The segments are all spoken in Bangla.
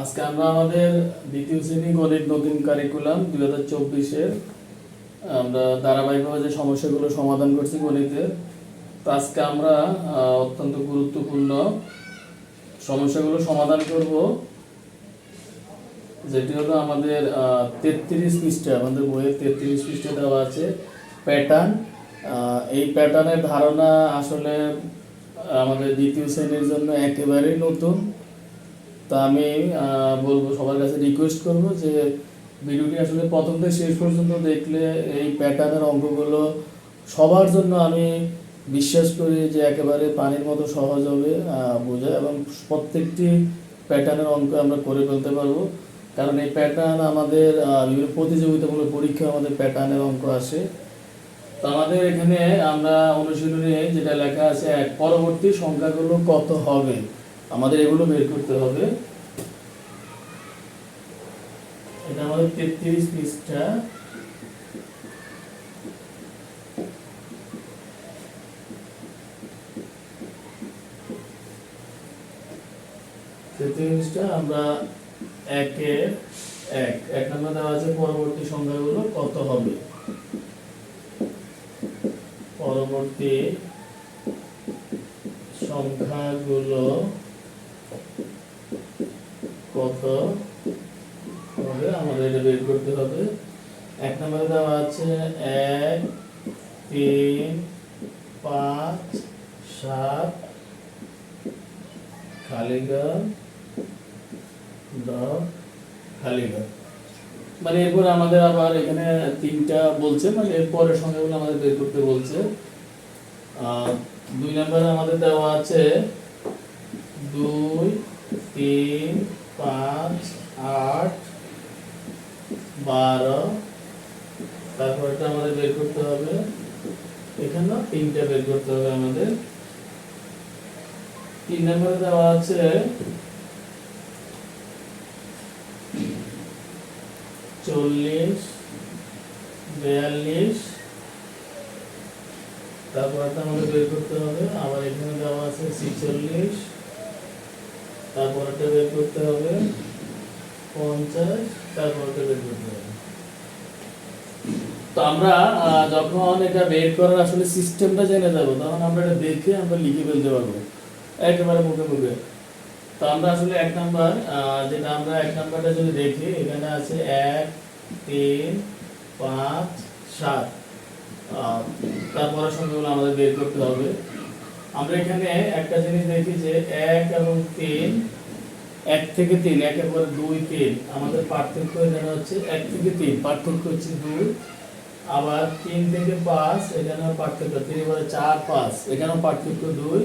আজকে আমরা আমাদের দ্বিতীয় শ্রেণি গণিত নতুন কারিকুলাম দুই হাজার চব্বিশের, আমরা ধারাবাহিকভাবে যে সমস্যাগুলো সমাধান করছি গণিতের তো আজকে আমরা অত্যন্ত গুরুত্বপূর্ণ সমস্যাগুলো সমাধান করব। যেটি হলো আমাদের তেত্রিশ পৃষ্ঠা, আমাদের বইয়ের তেত্রিশ পৃষ্ঠা দেওয়া আছে প্যাটার্ন এই প্যাটার্নের ধারণা আসলে আমাদের দ্বিতীয় শ্রেণির জন্য একেবারেই নতুন। তা আমি বলব সবার কাছে রিকোয়েস্ট করব যে ভিডিওটি আসলে প্রথম থেকে শেষ পর্যন্ত দেখলে এই প্যাটার্নের অঙ্কগুলো সবার জন্য আমি বিশ্বাস করি যে একেবারে পানির মতো সহজ হবে বোঝা এবং প্রত্যেকটি প্যাটার্নের অঙ্ক আমরা করে ফেলতে পারব। কারণ এই প্যাটার্ন আমাদের বিভিন্ন প্রতিযোগিতামূলক পরীক্ষা আমাদের প্যাটার্নের অঙ্ক আসে। তো আমাদের এখানে আমরা অনুশীলনে যেটা লেখা আছে, এক, পরবর্তী সংখ্যাগুলো কত হবে? আমাদের এগুলো বের করতে হবে। এটা আমাদের তেত্রিশ পৃষ্ঠা। আমরা একে। এক এক দেওয়া আছে পরবর্তী কত হবে? পরবর্তী সংখ্যাগুলো কত? হবে আমাদের এটা বের করতে হবে। এক নম্বরে দেওয়া আছে এক, তিন, পাঁচ, সাত খালিগড় খালিগড় মানে এরপর আমাদের আবার এখানে তিনটা বলছে মানে এরপরের সংখ্যাগুলো আমাদের বের করতে বলছে। দুই নম্বরে আমাদের দেওয়া আছে দুই, তিন, পাঁচ, আট, বারো। তারপর এটা আমাদের বের করতে হবে। এখানেও তিনটা বের করতে হবে আমাদের। তিন নম্বরে দেওয়া আছে, চল্লিশ, বিয়াল্লিশ। তারপর আমাদের বের করতে হবে। আবার এখানে দেওয়া আছে ছিচল্লিশ। তারপর একটা বের করতে হবে। পঞ্চাশ, তারপর একটা বের করতে হবে। তো আমরা যখন এটা বের করার আসলে সিস্টেমটা জেনে যাব, তখন আমরা এটা দেখে আমরা লিখে ফেলতে পারব। একেবারে মুখে মুখে। তো আমরা আসলে এক নাম্বার যেটা আমরা এক নাম্বারটা যদি দেখি, এখানে আছে এক, তিন, পাঁচ, সাত। তারপরের সংখ্যাগুলো আমাদের বের করতে হবে। আমরা এখানে একটা জিনিস দেখি যে এক এবং তিন, এক থেকে তিন, একের পরে দুই, তিন। আমাদের পার্থক্য এখানে হচ্ছে এক থেকে তিন। পার্থক্য হচ্ছে দুই, আবার তিন থেকে পাঁচ, এখানেও পার্থক্য। তিন পরে চার, পাঁচ, এখানেও পার্থক্য দুই।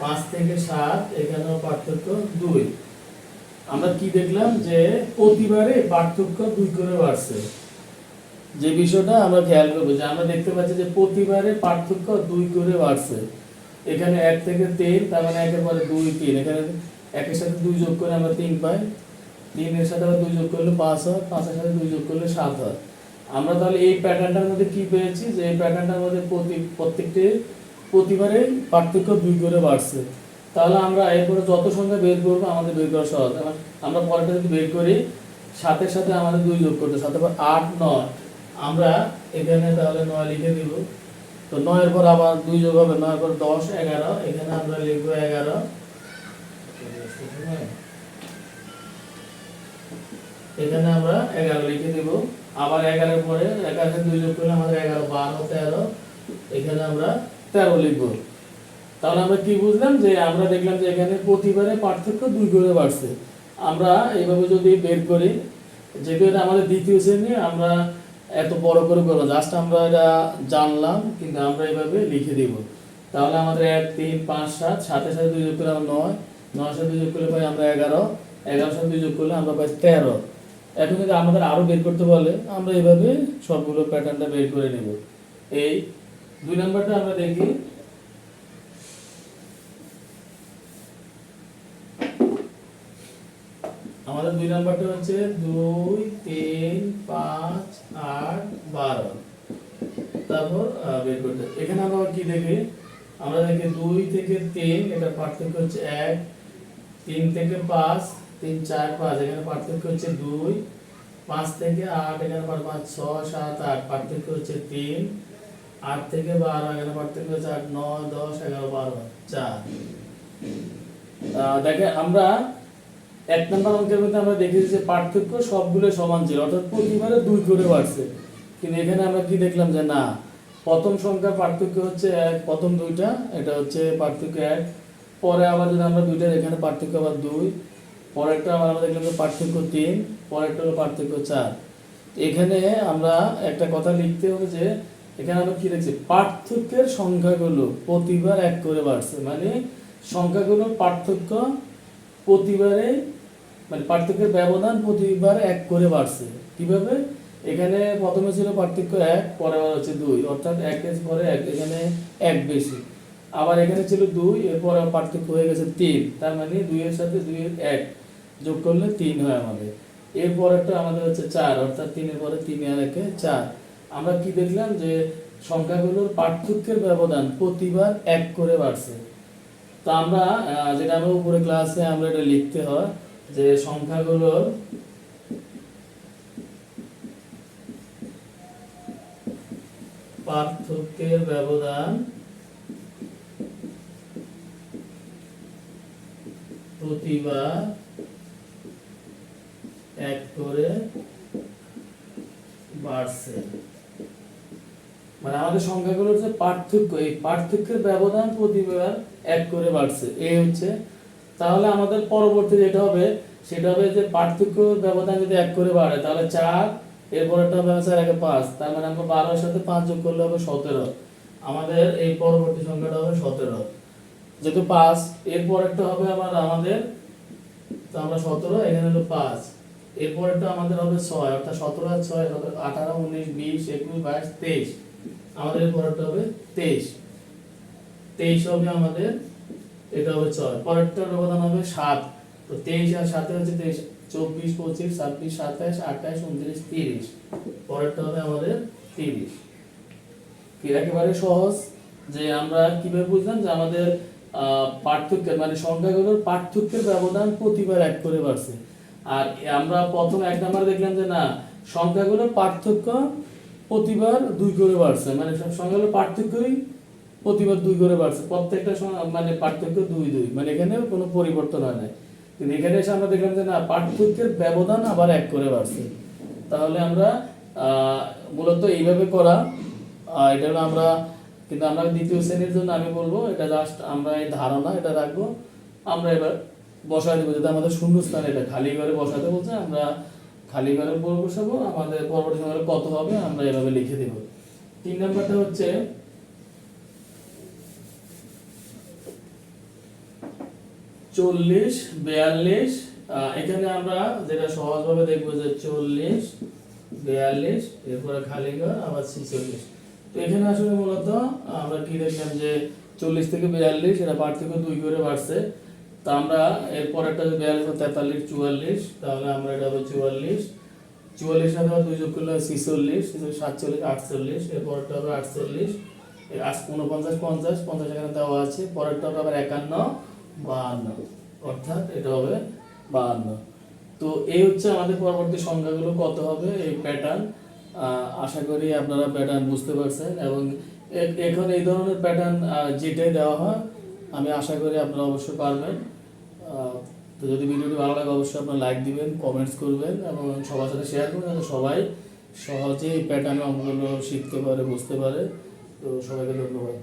পাঁচ থেকে সাত, এখানেও পার্থক্য দুই। আমরা কি দেখলাম যে প্রতিবারে পার্থক্য দুই করে বাড়ছে। যে বিষয়টা আমরা খেয়াল করব যে আমরা দেখতে পাচ্ছি যে প্রতিবারে পার্থক্য দুই করে বাড়ছে। এখানে এক থেকে তিন, তার মানে একের পরে দুই, তিন। এখানে একের সাথে দুই যোগ করে আমরা তিন পাই। তিনের সাথে আবার দুই যোগ করলে পাঁচ হয়, পাঁচের সাথে দুই যোগ করলে সাত হয়। আমরা তাহলে এই প্যাটার্নটার মধ্যে কি পেয়েছি? যে এই প্যাটার্নটার মধ্যে প্রতি, প্রত্যেকটি প্রতিবারে পার্থক্য দুই করে বাড়ছে। তাহলে আমরা এরপরে যত সংখ্যা বের করব, আমাদের বের করা সহজ। আমরা পরেরটা যদি বের করি, সাতের সাথে আমাদের দুই যোগ করতে সাথে আট, নয়। আমরা এখানে তাহলে নয় লিখে দিব। তো নয়ের পর আবার দুই যোগ হবে নয়ের পর দশ, এগারো। এখানে আমরা লিখব এগারো। এখানে আমরা এগারো লিখে দিব। আবার এগারোর পরে এগারো দুই যোগ করলে আমাদের এগারো, বারো, তেরো। এখানে আমরা তেরো লিখব। তাহলে আমরা কি বুঝলাম যে আমরা দেখলাম যে এখানে প্রতিবারে পার্থক্য দুই করে বাড়ছে। আমরা এইভাবে যদি বের করি, যেহেতু এটা আমাদের দ্বিতীয় শ্রেণি, আমরা এত বড় করে করব জাস্ট আমরা এটা জানলাম, কিন্তু আমরা এইভাবে লিখে দিব। তাহলে আমাদের এক, তিন, পাঁচ, সাত, সাতের সাথে দুই যোগ করলে আমরা নয় নয় সাথে দুই যোগ করলে পাই আমরা এগারো এগারো সাথে দুই যোগ করলে আমরা পাই তেরো। এখন যদি আমাদের আরও বের করতে বলে, আমরা এইভাবে সবগুলো প্যাটার্নটা বের করে নেব। এই দুই নম্বরটা আমরা দেখি আমাদের দুই নাম্বারটা হচ্ছে দুই, তিন, পাঁচ, আট, বারো। তারপর বের করতে। এখানে আমরা কি দেখি? আমরা দেখি দুই থেকে তিন, এটা পার্থক্য হচ্ছে এক। তিন থেকে পাঁচ, তিন, চার, পাঁচ, এখানে পার্থক্য হচ্ছে দুই। পাঁচ থেকে আট, এখানে পাঁচ, ছয়, সাত, আট, পার্থক্য হচ্ছে তিন। আট থেকে বারো, এখানে পার্থক্য হচ্ছে আট, নয়, দশ, এগারো, বারো, চার। দেখেন, আমরা এক নম্বর অঙ্কের মধ্যে আমরা দেখেছি যে পার্থক্য সবগুলো সমান ছিল, অর্থাৎ প্রতিবারে দুই করে বাড়ছে। কিন্তু এখানে আমরা কি দেখলাম যে না, প্রথম সংখ্যার পার্থক্য হচ্ছে এক, প্রথম দুইটা, এটা হচ্ছে পার্থক্য এক। পরে আবার যদি আমরা দুইটা এখানে পার্থক্য আবার দুই, পরেরটা আবার আমরা দেখলাম যে পার্থক্য তিন, পরেরটা হলো পার্থক্য চার। এখানে আমরা একটা কথা লিখতে হবে যে, এখানে আমরা কি দেখছি? পার্থক্যের সংখ্যাগুলো প্রতিবার এক করে বাড়ছে। মানে সংখ্যাগুলোর পার্থক্য প্রতিবারে মানে পার্থক্যের ব্যবধান প্রতিবার এক করে বাড়ছে। কীভাবে? এখানে প্রথমে ছিল পার্থক্য এক, পরে হচ্ছে দুই। অর্থাৎ একের পরে এক, এখানে এক বেশি। আবার এখানে ছিল দুই, এরপর পার্থক্য হয়ে গেছে তিন। তার মানে দুইয়ের সাথে দুইয়ের এক যোগ করলে তিন হয় আমাদের। এরপর একটা আমাদের হচ্ছে চার, অর্থাৎ তিনের পরে তিন আর একে চার। আমরা কি দেখলাম যে সংখ্যাগুলোর পার্থক্যের ব্যবধান প্রতিবার এক করে বাড়ছে। তা আমরা যেটা আমরা উপরে ক্লাসে আমরা এটা লিখতে হয় যে সংখ্যাগুলোর পার্থক্যের ব্যবধান প্রতিবার এক করে বাড়ছে। মানে আমাদের সংখ্যাগুলোর যে পার্থক্য, এই পার্থক্যের ব্যবধান প্রতিবার এক করে বাড়ছে। এই হচ্ছে তাহলে আমাদের পরবর্তী যেটা হবে, সেটা হবে যে পার্থক্য ব্যবধান যদি এক করে বাড়ে, তাহলে চার এরপরটা হবে চার একে পাঁচ, তার মানে আমরা বারোর সাথে পাঁচ যোগ করলে হবে সতেরো। আমাদের এই পরবর্তী সংখ্যাটা হবে সতেরো। যেহেতু পাঁচ, এরপর একটা হবে আবার আমাদের, তো আমরা সতেরো, এখানে হলো পাঁচ। এরপরেরটা আমাদের হবে ছয়, অর্থাৎ সতেরো আর ছয় আঠারো, উনিশ, বিশ, একুশ, বাইশ, তেইশ। আমাদের পরেরটা হবে তেইশ। তেইশ হবে আমাদের এটা হবে ছয়। পরেরটার ব্যবধান হবে সাত। তো তেইশ আর সাথে হচ্ছে তেইশ। চব্বিশ, পঁচিশ, ছাব্বিশ, সাতাশ, আঠাশ, উনত্রিশ, তিরিশ। পরেরটা হবে আমাদের তিরিশ। একেবারে সহজ? যে আমরা কীভাবে বুঝলাম? যে আমাদের পার্থক্যের মানে সংখ্যাগুলোর পার্থক্যের ব্যবধান প্রতিবার এক করে বাড়ছে। আর আমরা প্রথম এক নাম্বার দেখলাম যে না, সংখ্যাগুলোর পার্থক্য প্রতিবার দুই করে বাড়ছে। মানে সব সংখ্যাগুলোর পার্থক্যই প্রতিবার দুই করে বাড়ছে। প্রত্যেকটা মানে পার্থক্য দুই দুই। মানে এখানে কোনো পরিবর্তন হয় নাই। কিন্তু এখানে এসে আমরা দেখলাম যে না, পার্থক্যের ব্যবধান আবার এক করে বাড়ছে। তাহলে আমরা মূলত এইভাবে করা। এটা আমরা, কিন্তু আমরা দ্বিতীয় শ্রেণির জন্য আমি বলব, এটা জাস্ট আমরা এই ধারণা, এটা রাখব। আমরা এবার বসায় দেবো যাতে আমাদের শূন্যস্থান এটা। খালি ঘরে বসাতে বলছে, আমরা খালি ঘরে বসাবো, আমাদের পরবর্তী সময় কত হবে, আমরা এভাবে লিখে দেবো। তিন নাম্বারটা হচ্ছে চল্লিশ, বিয়াল্লিশ এখানে আমরা যেটা সহজভাবে দেখব যে চল্লিশ, বিয়াল্লিশ, এরপরে খালি ঘর, আবার ছিচল্লিশ। তো এখানে আসলে মূলত আমরা কি দেখলাম যে চল্লিশ থেকে বিয়াল্লিশ এটা পার্থক্য দুই করে বাড়ছে। তা আমরা এরপর একটা বিয়াল্লিশ তেতাল্লিশ, চুয়াল্লিশ, তাহলে আমরা এটা হবে চুয়াল্লিশ। চুয়াল্লিশ সাথে দুই যোগ করলে ছিচল্লিশ সাতচল্লিশ, আটচল্লিশ এরপরটা হবে আটচল্লিশ। উনপঞ্চাশ, পঞ্চাশ পঞ্চাশ এখানে দেওয়া আছে, পরেরটা হবে আবার একান্ন, বাহান্ন। অর্থাৎ এটা হবে বাহান্ন। তো এই হচ্ছে আমাদের পরবর্তী সংখ্যাগুলো, কত হবে এই প্যাটার্ন আশা করি আপনারা প্যাটার্ন বুঝতে পারছেন এবং এখন এই ধরনের প্যাটার্ন যেটাই দেওয়া হয়, আমি আশা করি আপনারা অবশ্যই পারবেন। তো যদি ভিডিওটি ভালো লাগে, অবশ্যই আপনারা লাইক দিবেন কমেন্টস করবেন এবং সবার সাথে শেয়ার করবেন যাতে সবাই সহজে এই প্যাটার্নের অঙ্কগুলো শিখতে পারে, বুঝতে পারে। তো সবাইকে ধন্যবাদ।